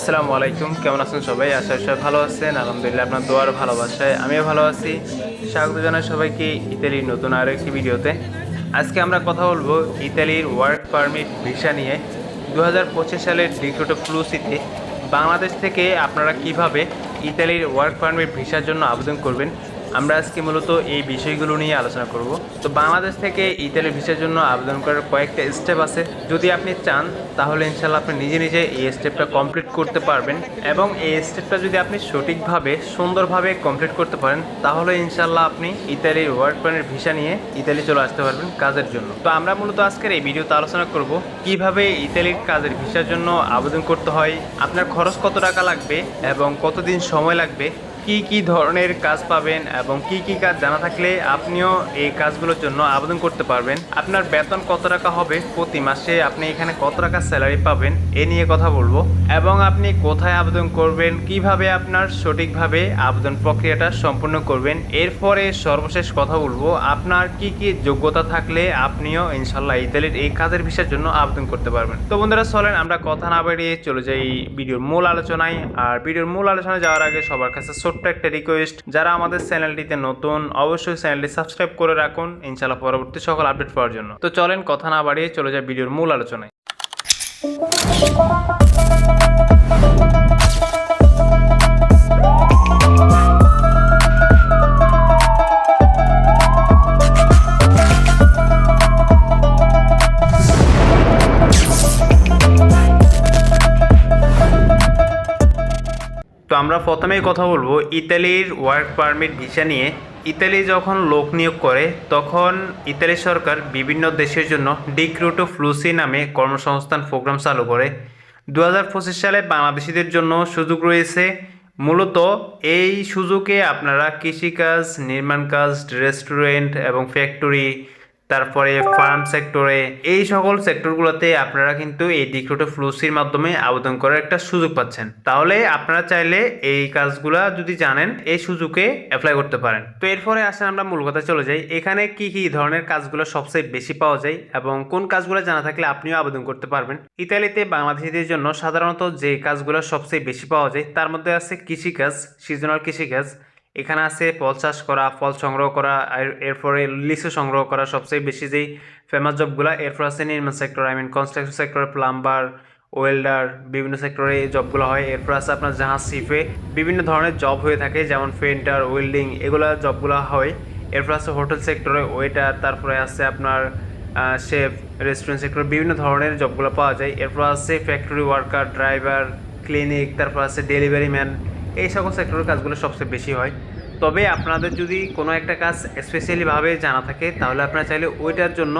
আসসালামু আলাইকুম, কেমন আছেন সবাই? আশা সবাই ভালো আছেন। আলহামদুলিল্লাহ, আপনার দোয়ার ভালোবাসায় আমিও ভালো আছি। স্বাগত জানাই সবাইকে ইতালির নতুন আরও একটি ভিডিওতে। আজকে আমরা কথা বলব ইতালির ওয়ার্ক পারমিট ভিসা নিয়ে। দু হাজার পঁচিশ সালের ডিক্রোটো ফ্লুসিতে বাংলাদেশ থেকে আপনারা কীভাবে ইতালির ওয়ার্ক পারমিট ভিসার জন্য আবেদন করবেন আমরা আজকে মূলত এই বিষয়গুলো নিয়ে আলোচনা করব। তো বাংলাদেশ থেকে ইতালি ভিসার জন্য আবেদন করার কয়েকটা স্টেপ আছে। যদি আপনি চান, তাহলে ইনশাল্লাহ আপনি নিজে নিজে এই স্টেপটা কমপ্লিট করতে পারবেন এবং এই স্টেপটা যদি আপনি সঠিকভাবে, সুন্দরভাবে কমপ্লিট করতে পারেন, তাহলে ইনশাল্লাহ আপনি ইতালির ওয়ার্ক পারমিট ভিসা নিয়ে ইতালি চলে আসতে পারবেন কাজের জন্য। তো আমরা মূলত আজকের এই ভিডিওতে আলোচনা করব, কীভাবে ইতালির কাজের ভিসার জন্য আবেদন করতে হয়, আপনার খরচ কত টাকা লাগবে এবং কতদিন সময় লাগবে কি কি ধরনের কাজ পাবেন এবং কি কি কাজ জানা থাকলে আপনিও এই কাজগুলোর জন্য আবেদন করতে পারবেন। আপনার বেতন কত টাকা হবে প্রতি মাসে? আপনি এখানে কত টাকা স্যালারি পাবেন? এ নিয়ে কথা বলব। এবং আপনি কোথায় আবেদন করবেন? কীভাবে আপনার সঠিকভাবে আবেদন প্রক্রিয়াটা সম্পূর্ণ করবেন? এরপরে সর্বশেষ কথা বলব। আপনার কি কি যোগ্যতা থাকলে আপনিও ইনশাল্লাহ ইতালির এই কাজের ভিসার জন্য আবেদন করতে পারবেন। তো বন্ধুরা, চলেন আমরা কথা না বাড়িয়ে চলে যাই ভিডিওর মূল আলোচনায়। আর ভিডিওর মূল আলোচনায় যাওয়ার আগে সবার কাছে ছোট্ট একটা রিকোয়েস্ট যারা আমাদের চ্যানেলটিতে নতুন, অবশ্যই চ্যানেলটি সাবস্ক্রাইব করে রাখুন। ইনশাল্লাহ পরবর্তী সকল আপডেট পাওয়ার জন্য। তো চলেন, কথা না বাড়িয়ে চলে যায় ভিডিওর মূল আলোচনায়। আমরা প্রথমেই কথা বলব ইতালির ওয়ার্ক পারমিট ভিসা নিয়ে। ইতালি যখন লোক নিয়োগ করে, তখন ইতালি সরকার বিভিন্ন দেশের জন্য ডিক্রুটো ফ্লুসি নামে কর্মসংস্থান প্রোগ্রাম চালু করে। দু হাজার পঁচিশ সালে বাংলাদেশিদের জন্য সুযোগ রয়েছে। মূলত এই সুযোগে আপনারা কৃষিকাজ নির্মাণ কাজ রেস্টুরেন্ট এবং ফ্যাক্টরি তারপরে ফার্ম সেক্টরে এই সকল সেক্টরগুলোতে আপনারা কিন্তু এই ডিক্রোটো ফ্লুসির মাধ্যমে আবেদন করার একটা সুযোগ পাচ্ছেন। তাহলে আপনারা চাইলে এই কাজগুলা যদি জানেন, এই সুযোগে অ্যাপ্লাই করতে পারেন। তো এরপরে আসেন আমরা মূল কথা চলে যাই। এখানে কি কি ধরনের কাজগুলো সবচেয়ে বেশি পাওয়া যায় এবং কোন কাজগুলো জানা থাকলে আপনিও আবেদন করতে পারবেন? ইতালিতে বাংলাদেশিদের জন্য সাধারণত যে কাজগুলো সবচেয়ে বেশি পাওয়া যায়, তার মধ্যে আছে কৃষিকাজ সিজনাল কৃষিকাজ এখানে আছে ফল চাষ করা, ফল সংগ্রহ করা এরপরে লিচু সংগ্রহ করা সবচেয়ে বেশি যেই ফেমাস জবগুলো এরপর আছে নির্মাণ সেক্টর আই মিন কনস্ট্রাকশন সেক্টরে প্লাম্বার ওয়েল্ডার বিভিন্ন সেক্টরে এই জবগুলো হয়। এরপর আছে আপনার জাহাজ শিপে বিভিন্ন ধরনের জব হয়ে থাকে, যেমন পেন্টার ওয়েল্ডিং এগুলো জবগুলো হয়। এরপর আছে হোটেল সেক্টরে ওয়েটার তারপরে আছে আপনার শেফ রেস্টুরেন্ট সেক্টরে বিভিন্ন ধরনের জবগুলো পাওয়া যায়। এরপর আছে ফ্যাক্টরি ওয়ার্কার ড্রাইভার ক্লিনিক তারপর আছে ডেলিভারি ম্যান এই সকল সেক্টরের কাজগুলো সবচেয়ে বেশি হয়। তবে আপনাদের যদি কোনো একটা কাজ স্পেশালিভাবে জানা থাকে, তাহলে আপনারা চাইলে ওইটার জন্য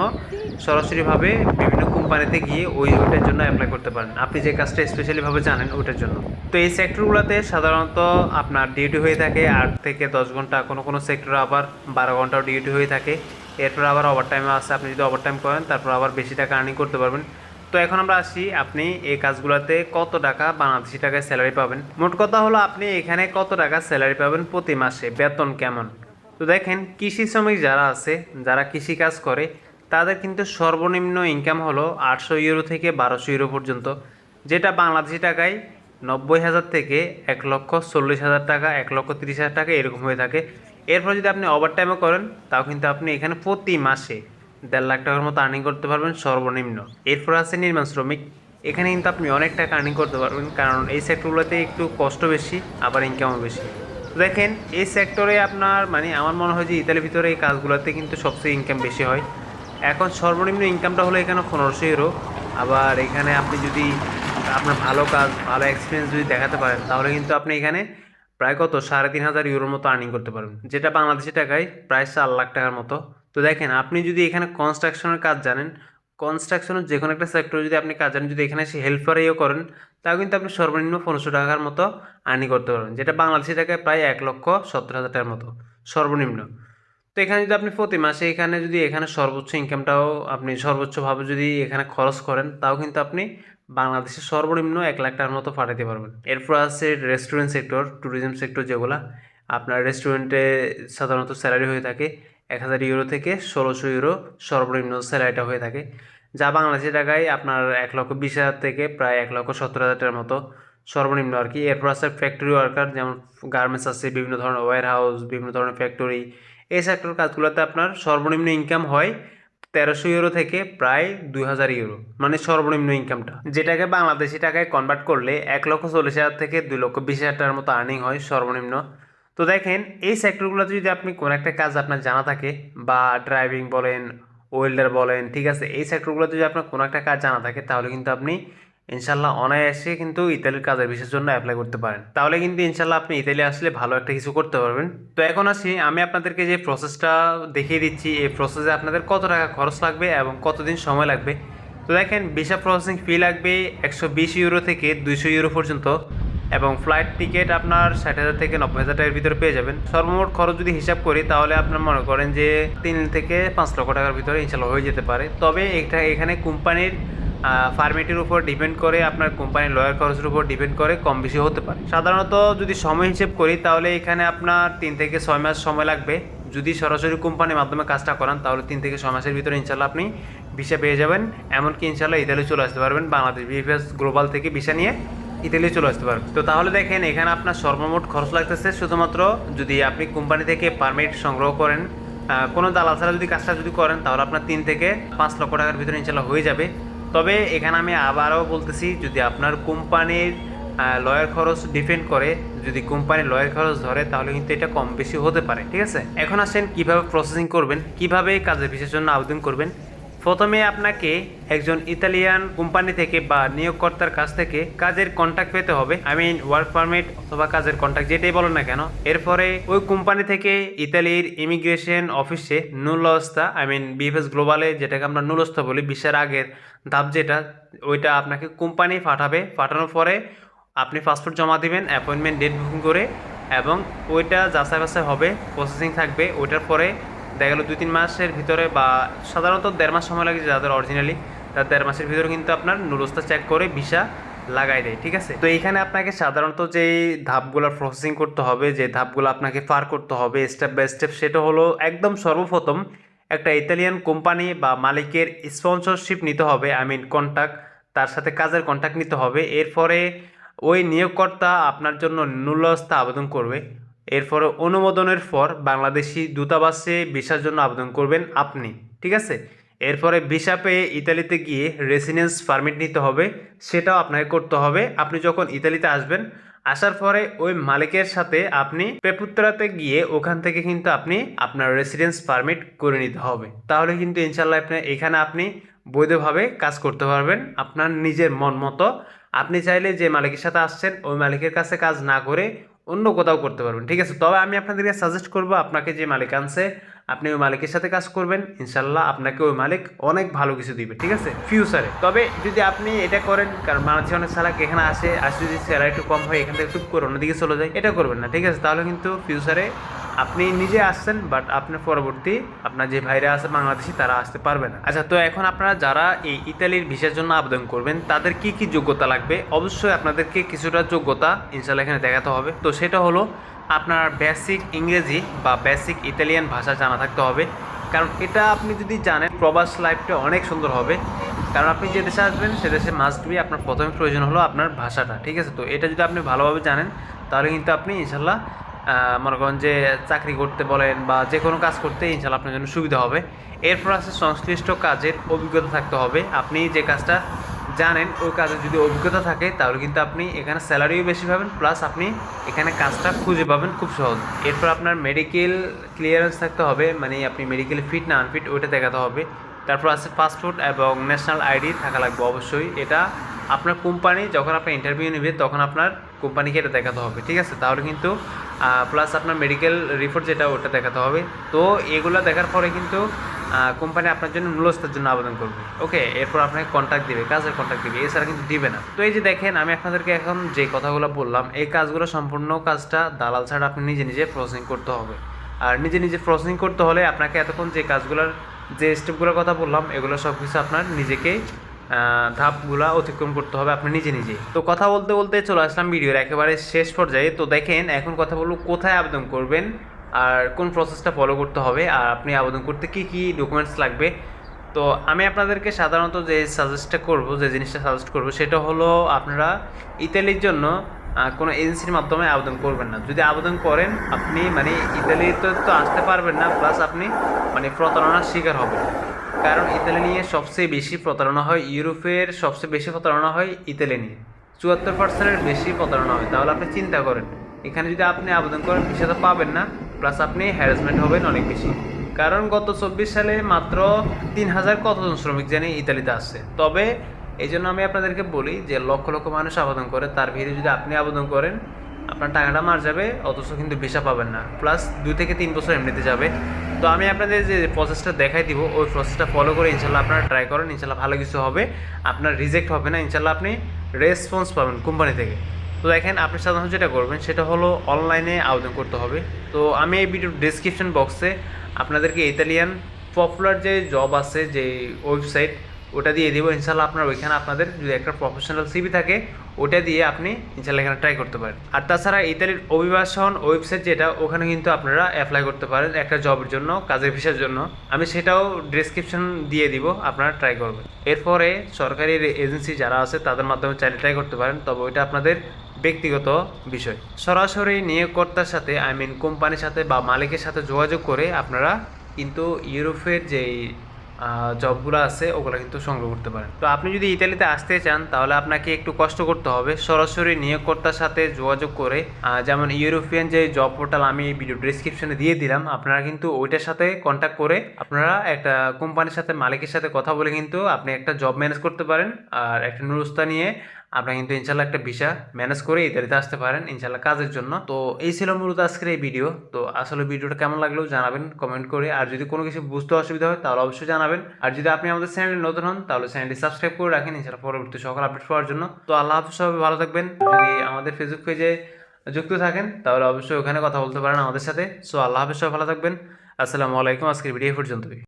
সরাসরিভাবে বিভিন্ন কোম্পানিতে গিয়ে ওই ওইটার জন্য অ্যাপ্লাই করতে পারেন। আপনি যে কাজটা স্পেশালিভাবে জানেন ওইটার জন্য। তো এই সেক্টরগুলোতে সাধারণত আপনার ডিউটি হয়ে থাকে আট থেকে দশ ঘণ্টা। কোনো কোনো সেক্টরে আবার বারো ঘন্টাও ডিউটি হয়ে থাকে। এরপর আবার ওভার টাইমে আছে। আপনি যদি ওভার টাইম করেন, তারপর আবার বেশি টাকা আর্নিং করতে পারবেন। তো এখন আমরা আসি, আপনি এই কাজগুলোতে কত টাকা বাংলাদেশি টাকায় স্যালারি পাবেন? মোট কথা হলো আপনি এখানে কত টাকা স্যালারি পাবেন প্রতি মাসে? বেতন কেমন? তো দেখেন, কৃষি শ্রমিক যারা আছে, যারা কৃষি কাজ করে, তাদের কিন্তু সর্বনিম্ন ইনকাম হলো আটশো ইউরো থেকে বারোশো ইউরো পর্যন্ত, যেটা বাংলাদেশি টাকায় নব্বই হাজার থেকে এক লক্ষ চল্লিশ হাজার টাকা, এক লক্ষ তিরিশ হাজার টাকা এরকম হয়ে থাকে। এরপর যদি আপনি ওভার টাইমও করেন, তাও কিন্তু আপনি এখানে প্রতি মাসে দেড় লাখ টাকার মতো আর্নিং করতে পারবেন সর্বনিম্ন। এরপর আছে নির্মাণ শ্রমিক। এখানে কিন্তু আপনি অনেক টাকা আর্নিং করতে পারবেন, কারণ এই সেক্টরগুলোতে একটু কষ্ট বেশি, আবার ইনকামও বেশি। দেখেন, এই সেক্টরে আপনার মানে আমার মনে হয় যে ইতালির ভিতরে এই কাজগুলোতে কিন্তু সবচেয়ে ইনকাম বেশি হয়। এখন সর্বনিম্ন ইনকামটা হলো এখানে পনেরোশো ইউরো আবার এখানে আপনি যদি আপনার ভালো কাজ, ভালো এক্সপিরিয়েন্স যদি দেখাতে পারেন, তাহলে কিন্তু আপনি এখানে প্রায় কত? সাড়ে তিন হাজার ইউরোর মতো আর্নিং করতে পারবেন। যেটা বাংলাদেশি টাকায় প্রায় চার লাখ টাকার মতো। তো দেখেন, আপনি যদি এখানে কনস্ট্রাকশনের কাজ জানেন কনস্ট্রাকশনের যে কোনো একটা সেক্টরে যদি আপনি কাজ জানেন, যদি এখানে এসে হেল্পারেও করেন, তাও কিন্তু আপনি সর্বনিম্ন পনেরোশো টাকার মতো আর্নি করতে পারবেন, যেটা বাংলাদেশি টাকায় প্রায় এক লক্ষ সত্তর হাজার টাকার মতো, সর্বনিম্ন। তো এখানে যদি আপনি প্রতি মাসে এখানে যদি এখানে সর্বোচ্চ ইনকামটাও আপনি সর্বোচ্চভাবে যদি এখানে খরচ করেন, তাও কিন্তু আপনি বাংলাদেশের সর্বনিম্ন এক লাখ টাকার মতো পাঠাতে পারবেন। এরপর আছে রেস্টুরেন্ট সেক্টর ট্যুরিজম সেক্টর যেগুলো, আপনার রেস্টুরেন্টে সাধারণত স্যালারি হয়ে থাকে এক হাজার ইউরো থেকে ষোলোশো ইউরো সর্বনিম্ন স্যালারিটা হয়ে থাকে, যা বাংলাদেশি টাকায় আপনার এক লক্ষ বিশ হাজার থেকে প্রায় এক লক্ষ সত্তর হাজার টাকার মতো সর্বনিম্ন আর কি। এরপর আছে ফ্যাক্টরি ওয়ার্কার যেমন গার্মেন্টস আছে, বিভিন্ন ধরনের ওয়্যার হাউস বিভিন্ন ধরনের ফ্যাক্টরি এই সেক্টর কাজগুলোতে আপনার সর্বনিম্ন ইনকাম হয় তেরোশো ইউরো থেকে প্রায় দুই হাজার ইউরো মানে সর্বনিম্ন ইনকামটা যেটাকে বাংলাদেশি টাকায় কনভার্ট করলে এক লক্ষ চল্লিশ হাজার থেকে দুই লক্ষ বিশ হাজার টাকার মতো আর্নিং হয় সর্বনিম্ন। তো দেখেন, এই সেক্টরগুলোতে যদি আপনি কোনো একটা কাজ আপনার জানা থাকে, বা ড্রাইভিং বলেন ওয়েল্ডার বলেন, ঠিক আছে, এই সেক্টরগুলোতে যদি আপনার কোনো একটা কাজ জানা থাকে, তাহলে কিন্তু আপনি ইনশাল্লাহ অনায়াসে কিন্তু ইতালির কাজের বিশেষের জন্য অ্যাপ্লাই করতে পারেন। তাহলে কিন্তু ইনশাল্লাহ আপনি ইতালি আসলে ভালো একটা কিছু করতে পারবেন। তো এখন আসি, আমি আপনাদেরকে যে প্রসেসটা দেখিয়ে দিচ্ছি, এই প্রসেসে আপনাদের কত টাকা খরচ লাগবে এবং কতদিন সময় লাগবে? তো দেখেন ভিসা প্রসেসিং ফি লাগবে একশো বিশ ইউরো থেকে দুইশো ইউরো পর্যন্ত। এবং ফ্লাইট টিকিট আপনার ষাট হাজার থেকে নব্বই হাজার টাকার ভিতরে পেয়ে যাবেন। সর্বমোট খরচ যদি হিসাব করি, তাহলে আপনার মনে করেন যে তিন থেকে পাঁচ লক্ষ টাকার ভিতরে ইনশাল্লাহ হয়ে যেতে পারে। তবে এটা এখানে কোম্পানির ফার্মেটির উপর ডিপেন্ড করে, আপনার কোম্পানির লয়ার খরচের উপর ডিপেন্ড করে কম বেশি হতে পারে। সাধারণত যদি সময় হিসেব করি, তাহলে এখানে আপনার তিন থেকে ছয় মাস সময় লাগবে। যদি সরাসরি কোম্পানির মাধ্যমে কাজটা করান, তাহলে তিন থেকে ছয় মাসের ভিতরে ইনশাল্লাহ আপনি ভিসা পেয়ে যাবেন। এমনকি ইনশাল্লাহ ইতালি চলে আসতে পারবেন বাংলাদেশ বিএফএস গ্লোবাল থেকে ভিসা নিয়ে। ইতালি চলে আসতে পারবেন তো তাহলে দেখেন, এখানে আপনার সর্বমোট খরচ লাগতেছে শুধুমাত্র যদি আপনি কোম্পানি থেকে পারমিট সংগ্রহ করেন কোনো দালাল ছাড়া যদি কাজটা যদি করেন, তাহলে আপনার তিন থেকে পাঁচ লক্ষ টাকার ভিতরে ইনশাল্লাহ হয়ে যাবে। তবে এখানে আমি আবারও বলতেছি, যদি আপনার কোম্পানির লয়ার খরচ ডিপেন্ড করে, যদি কোম্পানির লয়ার খরচ ধরে, তাহলে কিন্তু এটা কম বেশি হতে পারে, ঠিক আছে? এখন আসেন কীভাবে প্রসেসিং করবেন, কীভাবে কাজের বিশের জন্য আবেদন করবেন প্রথমে আপনাকে একজন ইতালিয়ান কোম্পানি থেকে বা নিয়োগকর্তার কাছ থেকে কাজের কন্ট্যাক্ট পেতে হবে। আই মিন ওয়ার্ক পারমিট অথবা কাজের কন্ট্যাক্ট যেটাই বলেন না কেন। এরপরে ওই কোম্পানি থেকে ইতালির ইমিগ্রেশন অফিসে নুলস্তা আই মিন বিএফএস গ্লোবালে যেটাকে আমরা নুলস্তা বলি, বিশ্বের আগের ধাপ যেটা, ওইটা আপনাকে কোম্পানি পাঠাবে। পাঠানোর পরে আপনি পাসপোর্ট জমা দিবেন অ্যাপয়েন্টমেন্ট ডেট বুকিং করে, এবং ওইটা যাচাই বাছাই হবে প্রসেসিং থাকবে। ওইটার পরে দেখা গেলো দুই, তিন মাসের ভিতরে বা সাধারণত দেড় মাস সময় লাগে যাদের অরিজিনালি তার দেড় মাসের ভিতরে কিন্তু আপনার নুরস্তা চেক করে ভিসা লাগাই দেয়, ঠিক আছে? তো এখানে আপনাকে সাধারণত যে ধাপগুলো প্রসেসিং করতে হবে, যে ধাপগুলো আপনাকে পার করতে হবে স্টেপ বাই স্টেপ সেটা হলো একদম সর্বপ্রথম একটা ইতালিয়ান কোম্পানি বা মালিকের স্পন্সরশিপ নিতে হবে আই মিন কন্ট্যাক্ট তার সাথে কাজের কন্ট্যাক্ট নিতে হবে। এরপরে ওই নিয়োগকর্তা আপনার জন্য ন্যূনস্থা আবেদন করবে। এরপরে অনুমোদনের পর বাংলাদেশি দূতাবাসে ভিসার জন্য আবেদন করবেন আপনি, ঠিক আছে? এরপরে ভিসা পেয়ে ইতালিতে গিয়ে রেসিডেন্স পারমিট নিতে হবে, সেটাও আপনাকে করতে হবে। আপনি যখন ইতালিতে আসবেন, আসার পরে ওই মালিকের সাথে আপনি পেপুত্রাতে গিয়ে ওখান থেকে কিন্তু আপনি আপনার রেসিডেন্স পারমিট করে নিতে হবে। তাহলে কিন্তু ইনশাল্লাহ আপনি, এখানে আপনি বৈধভাবে কাজ করতে পারবেন আপনার নিজের মন মতো। আপনি চাইলে যে মালিকের সাথে আসছেন, ওই মালিকের কাছে কাজ না করে অন্য কোথাও করতে পারবেন। ঠিক আছে? তবে আমি আপনাদেরকে সাজেস্ট করব, আপনাকে যে মালিক আনছে, আপনি ওই মালিকের সাথে কাজ করবেন। ইনশাল্লাহ আপনাকে ওই মালিক অনেক ভালো কিছু দিবে, ঠিক আছে? ফিউচারে তবে যদি আপনি এটা করেন, কারণ মানুষের অনেক স্যালাক এখানে আসে আসে যদি স্যালারি একটু কম হয়, এখান থেকে চুপ করে অন্যদিকে চলে যায়, এটা করবেন না, ঠিক আছে? তাহলে কিন্তু ফিউচারে আপনি নিজে আসছেন বাট আপনার পরবর্তী আপনার যে ভাইরা আছে বাংলাদেশি, তারা আসতে পারবে না। আচ্ছা তো এখন আপনারা যারা এই ইতালির ভিসার জন্য আবেদন করবেন, তাদের কি কি যোগ্যতা লাগবে? অবশ্যই আপনাদেরকে কিছুটা যোগ্যতা ইনশাল্লাহ এখানে দেখাতে হবে। তো সেটা হলো, আপনার বেসিক ইংরেজি বা বেসিক ইতালিয়ান ভাষা জানা থাকতে হবে। কারণ এটা আপনি যদি জানেন, প্রবাস লাইফটা অনেক সুন্দর হবে। কারণ আপনি যে দেশে আসবেন, সে দেশে মাস্ট বি আপনার প্রথমে প্রয়োজন হলো আপনার ভাষাটা, ঠিক আছে? তো এটা যদি আপনি ভালোভাবে জানেন, তাহলে কিন্তু আপনি ইনশাল্লাহ মনে করেন যে চাকরি করতে বলেন বা যে কোনো কাজ করতে ইনশাল্লাহ আপনার জন্য সুবিধা হবে। এরপর আছে সংশ্লিষ্ট কাজের অভিজ্ঞতা থাকতে হবে। আপনি যে কাজটা জানেন, ওই কাজের যদি অভিজ্ঞতা থাকে, তাহলে কিন্তু আপনি এখানে স্যালারিও বেশি পাবেন, প্লাস আপনি এখানে কাজটা খুঁজে পাবেন খুব সহজ। এরপর আপনার মেডিকেল ক্লিয়ারেন্স থাকতে হবে মানে আপনি মেডিকেল ফিট না আনফিট ওইটা দেখাতে হবে। তারপর আছে পাসপোর্ট এবং ন্যাশনাল আইডি থাকা লাগবে অবশ্যই। এটা আপনার কোম্পানি যখন আপনার ইন্টারভিউ নেবে তখন আপনার কোম্পানিকে এটা দেখাতে হবে ঠিক আছে? তাহলে কিন্তু প্লাস আপনার মেডিকেল রিপোর্ট যেটা ওটা দেখাতে হবে। তো এগুলো দেখার পরে কিন্তু কোম্পানি আপনার জন্য মূলস্থার জন্য আবেদন করবে ওকে? এরপর আপনাকে কন্ট্যাক্ট দিবে কাজের কন্ট্যাক্ট দিবে এছাড়া কিন্তু দিবে না। তো এই যে দেখেন আমি আপনাদেরকে এখন যে কথাগুলো বললাম এই কাজগুলো সম্পূর্ণ কাজটা দালাল ছাড়া আপনি নিজে নিজে প্রসেসিং করতে হবে। আর নিজে নিজে প্রসেসিং করতে হলে আপনাকে এতক্ষণ যে কাজগুলোর যে স্টেপগুলোর কথা বললাম এগুলো সব কিছু আপনার নিজেকে আহ, ধাপগুলা অতিক্রম করতে হবে আপনি নিজে নিজে। তো কথা বলতে বলতে চলে আসলাম ভিডিওর একেবারে শেষ পর্যায়ে। তো দেখেন, এখন কথা বলব কোথায় আবেদন করবেন আর কোন প্রসেসটা ফলো করতে হবে আর আপনি আবেদন করতে কি কি ডকুমেন্টস লাগবে। তো আমি আপনাদেরকে সাধারণত যে সাজেস্টটা করব, যে জিনিসটা সাজেস্ট করব, সেটা হলো আপনারা ইতালির জন্য কোনো এজেন্সির মাধ্যমে আবেদন করবেন না। যদি আবেদন করেন, আপনি মানে ইতালিতে তো আসতে পারবেন না প্লাস আপনি মানে প্রতারণার শিকার হবেন। কারণ ইতালি নিয়ে সবচেয়ে বেশি প্রতারণা হয় ইউরোপের সবচেয়ে বেশি প্রতারণা হয় ইতালি নিয়ে। চুয়াত্তর পার্সেন্টের বেশি প্রতারণা হয়। তাহলে আপনি চিন্তা করেন, এখানে যদি আপনি আবেদন করেন, ভিসা তো পাবেন না প্লাস আপনি হ্যারাসমেন্ট হবেন অনেক বেশি। কারণ গত চব্বিশ সালে মাত্র তিন হাজার কতজন শ্রমিক জানি ইতালিতে আসছে তবে এই জন্য আমি আপনাদেরকে বলি যে লক্ষ লক্ষ মানুষ আবেদন করে, তার ভিড়ে যদি আপনি আবেদন করেন, আপনার টাকাটা মার যাবে, অথচ কিন্তু ভিসা পাবেন না। প্লাস দুই থেকে তিন বছর এমনিতে যাবে। তো আমি আপনাদের যে প্রসেসটা দেখাই দিব, ওই প্রসেসটা ফলো করে ইনশাল্লাহ আপনারা ট্রাই করেন, ইনশাল্লাহ ভালো কিছু হবে। আপনার রিজেক্ট হবে না, ইনশাল্লাহ আপনি রেসপন্স পাবেন কোম্পানি থেকে। তো দেখেন, আপনি সাধারণত যেটা করবেন, সেটা হলো অনলাইনে আবেদন করতে হবে। তো আমি এই ভিডিও ডিসক্রিপশন বক্সে আপনাদেরকে ইতালিয়ান পপুলার যে জব আছে, যে ওয়েবসাইট ওটা দিয়ে দেবো ইনশাল্লাহ আপনার ওইখানে আপনাদের যদি একটা প্রফেশনাল সিবি থাকে, ওটা দিয়ে আপনি ইনশাল্লাহ এখানে ট্রাই করতে পারেন। আর তাছাড়া ইতালির অভিবাসন ওয়েবসাইট যেটা, ওখানে কিন্তু আপনারা অ্যাপ্লাই করতে পারেন একটা জবের জন্য, কাজের ভিসার জন্য। আমি সেটাও ডিসক্রিপশন দিয়ে দিব, আপনারা ট্রাই করবেন। এরপরে সরকারি এজেন্সি যারা আছে, তাদের মাধ্যমে চাইলে ট্রাই করতে পারেন, তবে ওইটা আপনাদের ব্যক্তিগত বিষয়। সরাসরি নিয়োগকর্তার সাথে আই মিন কোম্পানির সাথে বা মালিকের সাথে যোগাযোগ করে আপনারা কিন্তু ইউরোপের যেই জবগুলো আছে, ওগুলো কিন্তু সংগ্রহ করতে পারেন। তো আপনি যদি ইতালিতে আসতে চান, তাহলে আপনাকে একটু কষ্ট করতে হবে। সরাসরি নিয়োগকর্তার সাথে যোগাযোগ করে যেমন ইউরোপিয়ান যে জব পোর্টাল আমি ভিডিও ডিসক্রিপশনে দিয়ে দিলাম, আপনারা কিন্তু ওইটার সাথে কন্ট্যাক্ট করে আপনারা একটা কোম্পানির সাথে, মালিকের সাথে কথা বলে কিন্তু আপনি একটা জব ম্যানেজ করতে পারেন। আর একটা নুরস্তা নিয়ে আপনারা কিন্তু ইনশাল্লাহ একটা ভিসা ম্যানেজ করে ইতালিতে আসতে পারেন ইনশাল্লাহ কাজের জন্য। তো এই ছিল মূলত আজকের এই ভিডিও তো আসলে ভিডিওটা কেমন লাগল জানাবেন কমেন্ট করে। আর যদি কোনো কিছু বুঝতে অসুবিধা হয় তাহলে অবশ্যই জানাবেন। আর যদি আপনি আমাদের চ্যানেলে নতুন হন তাহলে চ্যানেলটি সাবস্ক্রাইব করে রাখেন ইনশাল্লাহ পরবর্তী সকল আপডেট পাওয়ার জন্য। তো আল্লাহ হাফিজ, সবাই ভালো থাকবেন। যদি আমাদের ফেসবুক পেজে যুক্ত থাকেন তাহলে অবশ্যই ওখানে কথা বলতে পারেন আমাদের সাথে। সো আল্লাহ হাফিজ, সবাই ভালো থাকবেন। আসসালামু আলাইকুম। আজকের ভিডিও পর্যন্তই।